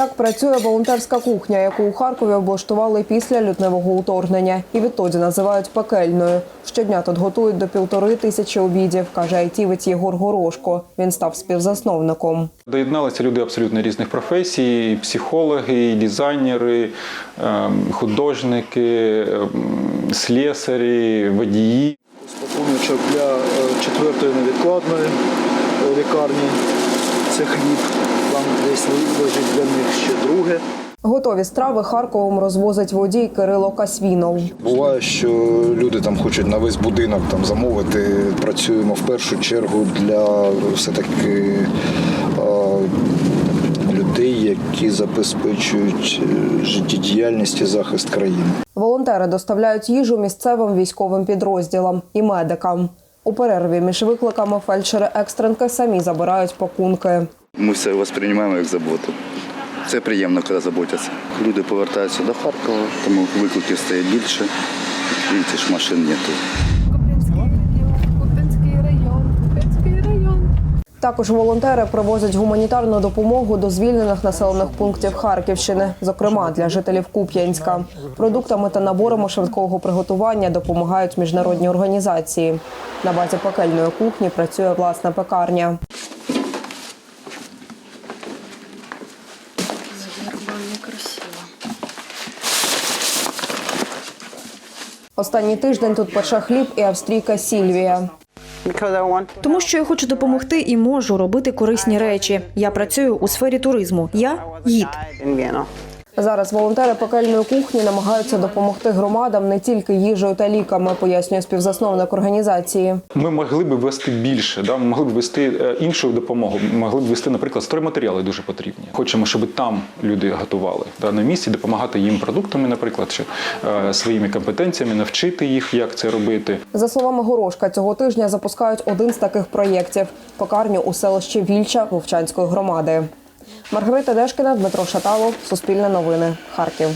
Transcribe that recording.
Так працює волонтерська кухня, яку у Харкові облаштували після лютневого уторгнення, і відтоді називають пекельною. Щодня тут готують до півтори тисячі обідів, каже айтівець Єгор Горошко. Він став співзасновником. Доєдналися люди абсолютно різних професій: і психологи, і дизайнери, ем, художники, ем, слесарі, водії. Пакуночок для е, четвертої невідкладної е, лікарні. Це хліб. Там десь лежить друге. Готові страви Харковом розвозить водій Кирило Касвінов. Буває, що люди там хочуть на весь будинок там замовити. Працюємо в першу чергу для все-таки е, людей, які забезпечують е, життєдіяльність і захист країни. Волонтери доставляють їжу місцевим військовим підрозділам і медикам. У перерві між викликами фельдшери екстренки самі забирають пакунки. Ми все восприймаємо як заботу. Це приємно, коли заботяться. Люди повертаються до Харкова, тому викликів стає більше. Бачите ж, машин нету. Також волонтери привозять гуманітарну допомогу до звільнених населених пунктів Харківщини, зокрема для жителів Куп'янська. Продуктами та наборами швидкого приготування допомагають міжнародні організації. На базі пекельної кухні працює власна пекарня. Останній тиждень тут пече хліб і австрійка Сільвія. Тому що я хочу допомогти і можу робити корисні речі. Я працюю у сфері туризму. Я гід. Зараз волонтери пекельної кухні намагаються допомогти громадам не тільки їжею та ліками, пояснює співзасновник організації. Ми могли б вести більше, да? могли б вести е, іншу допомогу. Могли б вести, наприклад, стройматеріали дуже потрібні. Хочемо, щоб там люди готували да, на місці, допомагати їм продуктами, наприклад, чи е, своїми компетенціями, навчити їх, як це робити. За словами Горошка, цього тижня запускають один з таких проєктів пекарню у селищі Вільча Вовчанської громади. Маргарита Дешкіна, Дмитро Шаталов, Суспільне новини, Харків.